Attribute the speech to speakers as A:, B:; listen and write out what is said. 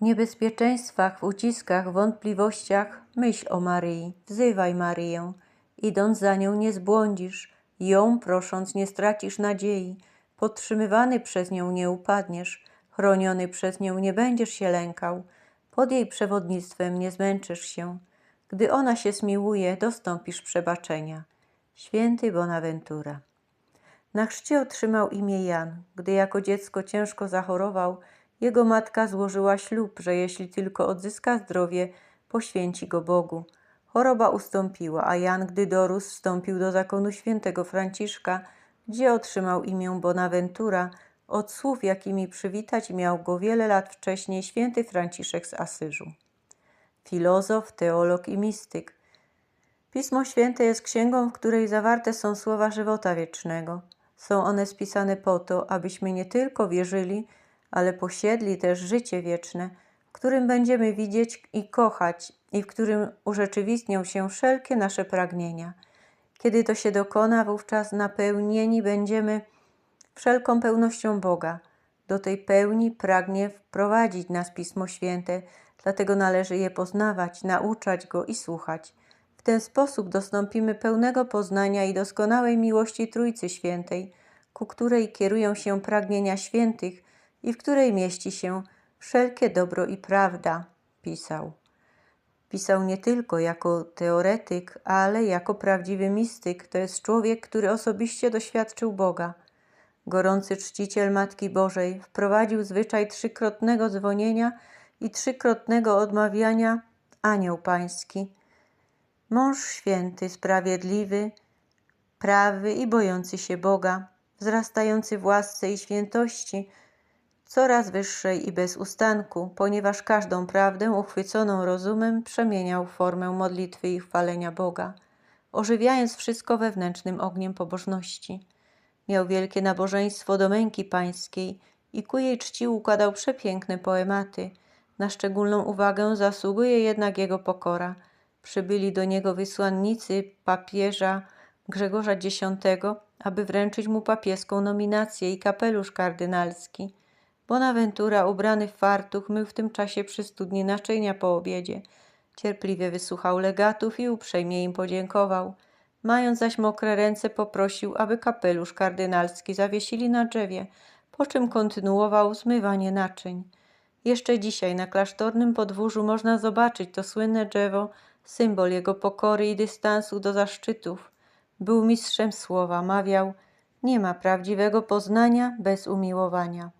A: Niebezpieczeństwach, w uciskach, wątpliwościach myśl o Maryi, wzywaj Maryję. Idąc za nią nie zbłądzisz, ją prosząc nie stracisz nadziei, podtrzymywany przez nią nie upadniesz, chroniony przez nią nie będziesz się lękał, pod jej przewodnictwem nie zmęczysz się. Gdy ona się zmiłuje, dostąpisz przebaczenia. Święty Bonaventura. Na chrzcie otrzymał imię Jan. Gdy jako dziecko ciężko zachorował, jego matka złożyła ślub, że jeśli tylko odzyska zdrowie, poświęci go Bogu. Choroba ustąpiła, a Jan, gdy dorósł, wstąpił do zakonu świętego Franciszka, gdzie otrzymał imię Bonaventura od słów, jakimi przywitać miał go wiele lat wcześniej święty Franciszek z Asyżu. Filozof, teolog i mistyk. Pismo Święte jest księgą, w której zawarte są słowa żywota wiecznego. Są one spisane po to, abyśmy nie tylko wierzyli, ale posiedli też życie wieczne, w którym będziemy widzieć i kochać i w którym urzeczywistnią się wszelkie nasze pragnienia. Kiedy to się dokona, wówczas napełnieni będziemy wszelką pełnością Boga. Do tej pełni pragnie wprowadzić nas Pismo Święte, dlatego należy je poznawać, nauczać go i słuchać. W ten sposób dostąpimy pełnego poznania i doskonałej miłości Trójcy Świętej, ku której kierują się pragnienia świętych i w której mieści się wszelkie dobro i prawda, pisał. Pisał nie tylko jako teoretyk, ale jako prawdziwy mistyk, to jest człowiek, który osobiście doświadczył Boga. Gorący czciciel Matki Bożej wprowadził zwyczaj trzykrotnego dzwonienia i trzykrotnego odmawiania Anioł Pański. Mąż święty, sprawiedliwy, prawy i bojący się Boga, wzrastający w łasce i świętości, coraz wyższej i bez ustanku, ponieważ każdą prawdę uchwyconą rozumem przemieniał w formę modlitwy i chwalenia Boga, ożywiając wszystko wewnętrznym ogniem pobożności. Miał wielkie nabożeństwo do męki pańskiej i ku jej czci układał przepiękne poematy. Na szczególną uwagę zasługuje jednak jego pokora. Przybyli do niego wysłannicy papieża Grzegorza X, aby wręczyć mu papieską nominację i kapelusz kardynalski. Bonaventura, ubrany w fartuch, mył w tym czasie przy studni naczynia po obiedzie. Cierpliwie wysłuchał legatów i uprzejmie im podziękował. Mając zaś mokre ręce, poprosił, aby kapelusz kardynalski zawiesili na drzewie, po czym kontynuował zmywanie naczyń. Jeszcze dzisiaj na klasztornym podwórzu można zobaczyć to słynne drzewo, symbol jego pokory i dystansu do zaszczytów. Był mistrzem słowa, mawiał: Nie ma prawdziwego poznania bez umiłowania.